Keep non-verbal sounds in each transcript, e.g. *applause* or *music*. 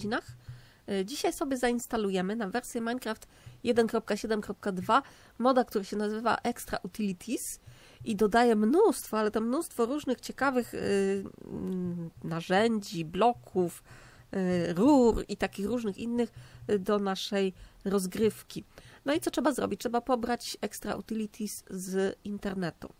godzinach. E, Dzisiaj sobie zainstalujemy na wersję Minecraft 1.7.2 moda, który się nazywa Extra Utilities i dodaje mnóstwo, ale to mnóstwo różnych ciekawych mm, narzędzi, bloków, y, rur i takich różnych innych do naszej rozgrywki. No i co trzeba zrobić? Trzeba pobrać Extra Utilities z internetu.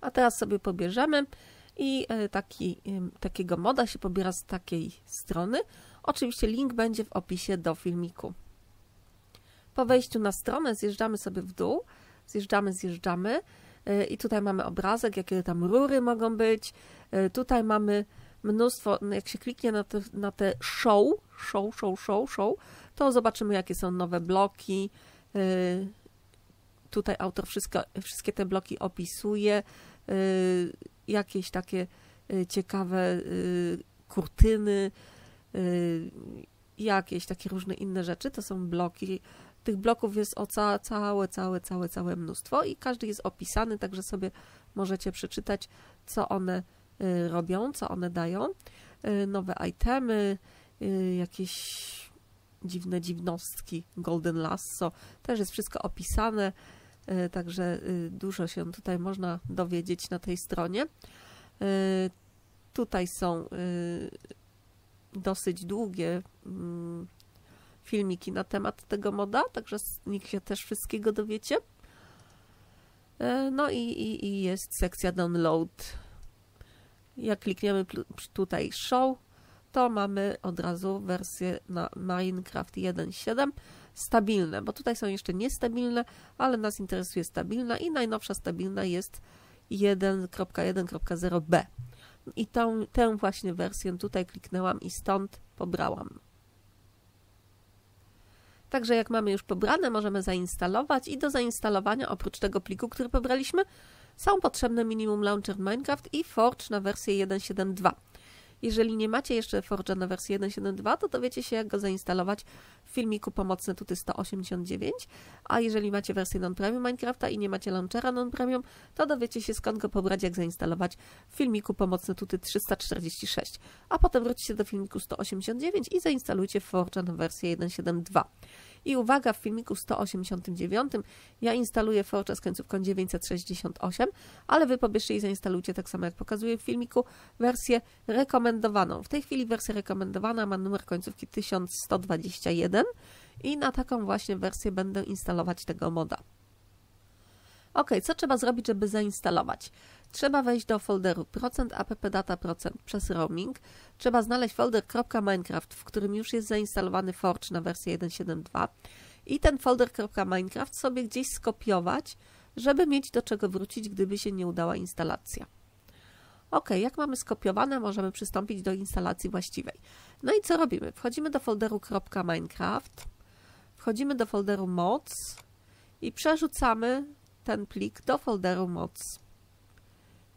A teraz sobie pobierzemy i e, taki, takiego moda się pobiera z takiej strony. Oczywiście link będzie w opisie do filmiku. Po wejściu na stronę zjeżdżamy sobie w dół, zjeżdżamy, zjeżdżamy e, i tutaj mamy obrazek, jakie tam rury mogą być. E, tutaj mamy mnóstwo, no, jak się kliknie na te, na te show, show, show, show, show, to zobaczymy, jakie są nowe bloki. Tutaj autor wszystko, wszystkie te bloki opisuje. Jakieś takie ciekawe kurtyny, jakieś takie różne inne rzeczy. To są bloki. Tych bloków jest o ca całe, całe, całe, całe mnóstwo i każdy jest opisany, także sobie możecie przeczytać, co one robią, co one dają. Nowe itemy, jakieś dziwne dziwnostki, Golden Lasso, też jest wszystko opisane, także dużo się tutaj można dowiedzieć na tej stronie. Tutaj są dosyć długie mm, filmiki na temat tego moda, także z nich się też wszystkiego dowiecie. No i, i, i jest sekcja download. Jak klikniemy tutaj show, to mamy od razu wersję na Minecraft 1.7 stabilne, bo tutaj są jeszcze niestabilne, ale nas interesuje stabilna i najnowsza stabilna jest 1.1.0b. I tą, tę właśnie wersję tutaj kliknęłam i stąd pobrałam. Także jak mamy już pobrane, możemy zainstalować i do zainstalowania oprócz tego pliku, który pobraliśmy, są potrzebne minimum launcher Minecraft i Forge na wersję 1.7.2. Jeżeli nie macie jeszcze Forge'a na wersję 1.7.2, to dowiecie się, jak go zainstalować w filmiku Pomocne Tuty 189, a jeżeli macie wersję non-premium Minecrafta i nie macie launchera non-premium, to dowiecie się, skąd go pobrać, jak zainstalować w filmiku Pomocne Tuty 346. A potem wrócicie do filmiku 189 i zainstalujcie Forge'a na wersję 1.7.2. I uwaga, w filmiku 189 ja instaluję Forge z końcówką 968, ale Wy pobierzcie i zainstalujcie tak samo jak pokazuję w filmiku wersję rekomendowaną. W tej chwili wersja rekomendowana ma numer końcówki 1121 i na taką właśnie wersję będę instalować tego moda. Ok, co trzeba zrobić, żeby zainstalować? Trzeba wejść do folderu %appdata przez roaming. Trzeba znaleźć folder .minecraft, w którym już jest zainstalowany Forge na wersję 1.7.2 i ten folder .minecraft sobie gdzieś skopiować, żeby mieć do czego wrócić, gdyby się nie udała instalacja. Ok, jak mamy skopiowane, możemy przystąpić do instalacji właściwej. No i co robimy? Wchodzimy do folderu .minecraft, wchodzimy do folderu mods i przerzucamy ten plik do folderu mods.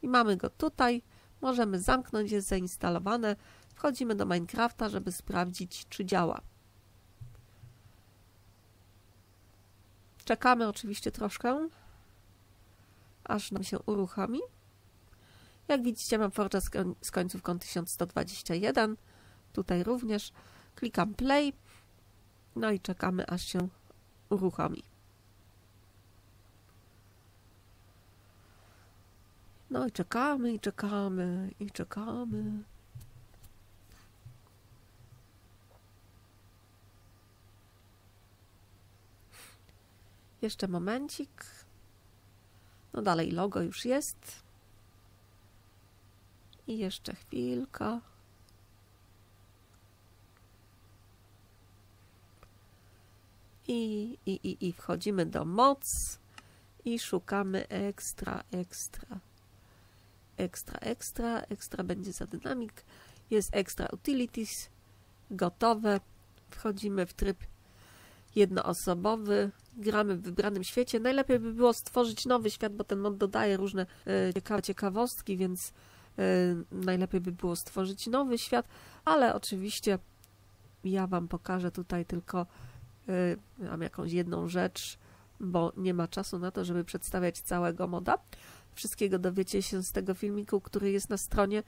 I mamy go tutaj. Możemy zamknąć, jest zainstalowane. Wchodzimy do Minecrafta, żeby sprawdzić, czy działa. Czekamy oczywiście troszkę, aż nam się uruchomi. Jak widzicie, mam Forge'a z końcówką 1121. Tutaj również. Klikam play. No i czekamy, aż się uruchomi. No i czekamy, i czekamy, i czekamy. Jeszcze momencik. No dalej logo już jest. I jeszcze chwilka. I, i, i, i wchodzimy do moc i szukamy ekstra, ekstra ekstra, ekstra, ekstra będzie za dynamik, jest extra utilities, gotowe. Wchodzimy w tryb jednoosobowy, gramy w wybranym świecie. Najlepiej by było stworzyć nowy świat, bo ten mod dodaje różne e, ciekawe ciekawostki, więc e, najlepiej by było stworzyć nowy świat, ale oczywiście ja Wam pokażę tutaj tylko e, mam jakąś jedną rzecz, bo nie ma czasu na to, żeby przedstawiać całego moda. Wszystkiego dowiecie się z tego filmiku, który jest na stronie,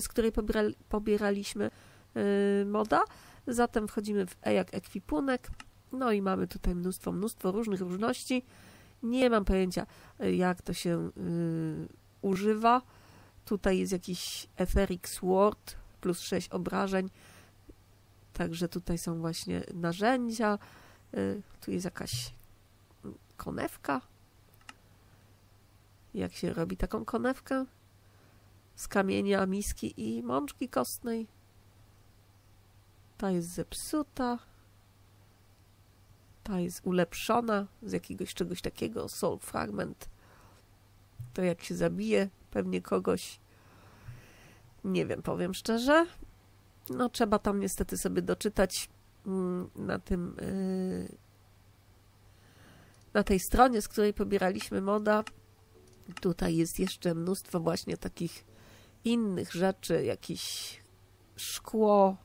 z której pobieraliśmy moda. Zatem wchodzimy w E jak ekwipunek. No i mamy tutaj mnóstwo, mnóstwo różnych różności. Nie mam pojęcia, jak to się yy, używa. Tutaj jest jakiś Etheric Sword plus 6 obrażeń. Także tutaj są właśnie narzędzia. Yy, tu jest jakaś konewka. Jak się robi taką konewkę? Z kamienia, miski i mączki kostnej. Ta jest zepsuta. Ta jest ulepszona z jakiegoś czegoś takiego. Soul Fragment. To jak się zabije pewnie kogoś. Nie wiem, powiem szczerze. No trzeba tam niestety sobie doczytać mm, na tym yy, na tej stronie, z której pobieraliśmy moda. Tutaj jest jeszcze mnóstwo właśnie takich innych rzeczy, jakieś szkło,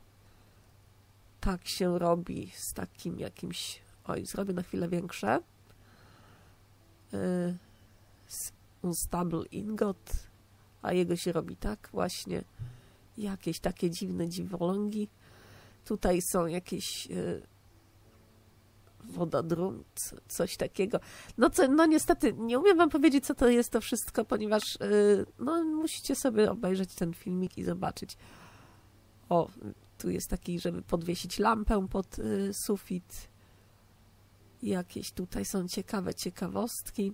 tak się robi z takim jakimś. Oj, zrobię na chwilę większe. Y, unstable ingot, a jego się robi tak właśnie. Jakieś takie dziwne dziwolągi. Tutaj są jakieś y, wododrum, coś takiego. No, co, no niestety, nie umiem wam powiedzieć, co to jest to wszystko, ponieważ y, no, musicie sobie obejrzeć ten filmik i zobaczyć. O, tu jest taki, żeby podwiesić lampę pod y, sufit. Jakieś tutaj są ciekawe ciekawostki.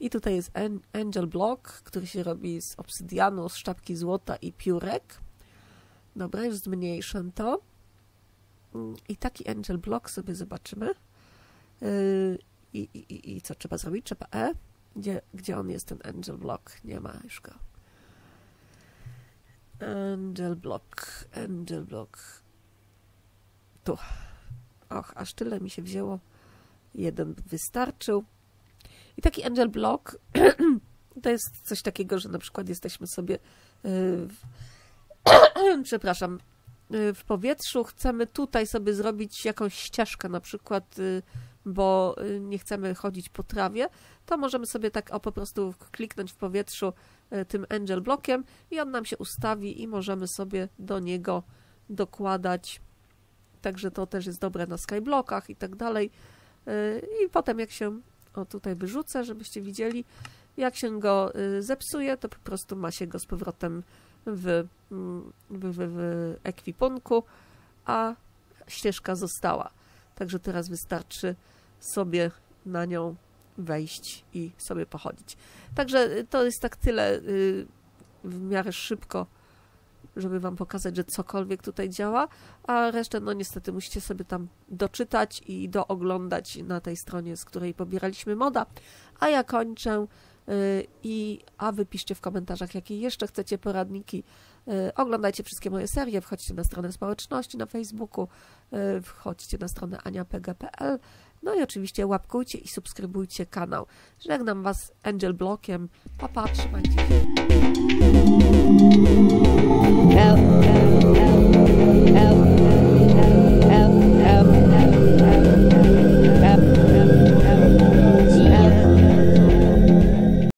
I tutaj jest Angel Block, który się robi z obsydianu, z sztabki złota i piórek. Dobra, już zmniejszę to. I taki Angel Block sobie zobaczymy. Y, I, i, I co trzeba zrobić? Trzeba E. Gdzie, gdzie on jest, ten Angel Block? Nie ma już go. Angel Block, Angel Block. Tu. Och, aż tyle mi się wzięło. Jeden wystarczył. I taki Angel Block *clears throat* to jest coś takiego, że na przykład jesteśmy sobie w, *clears throat* przepraszam, w powietrzu, chcemy tutaj sobie zrobić jakąś ścieżkę, na przykład, y, bo y, nie chcemy chodzić po trawie, to możemy sobie tak o po prostu kliknąć w powietrzu E, tym angel blokiem i on nam się ustawi i możemy sobie do niego dokładać. Także to też jest dobre na skyblockach i tak dalej. E, I potem jak się, o tutaj wyrzucę, żebyście widzieli, jak się go zepsuje, to po prostu ma się go z powrotem w, mm, w, w, w ekwipunku, a ścieżka została. Także teraz wystarczy sobie na nią wejść i sobie pochodzić. Także to jest tak tyle y, w miarę szybko, żeby Wam pokazać, że cokolwiek tutaj działa, a resztę, no niestety, musicie sobie tam doczytać i dooglądać na tej stronie, z której pobieraliśmy moda. A ja kończę y, i a wy piszcie w komentarzach, jakie jeszcze chcecie poradniki. Y, oglądajcie wszystkie moje serie, wchodźcie na stronę społeczności na Facebooku, y, wchodźcie na stronę AniaPG.pl, No i oczywiście łapkujcie i subskrybujcie kanał. Żegnam Was Angel Blokiem. Papa, pa, trzymajcie się.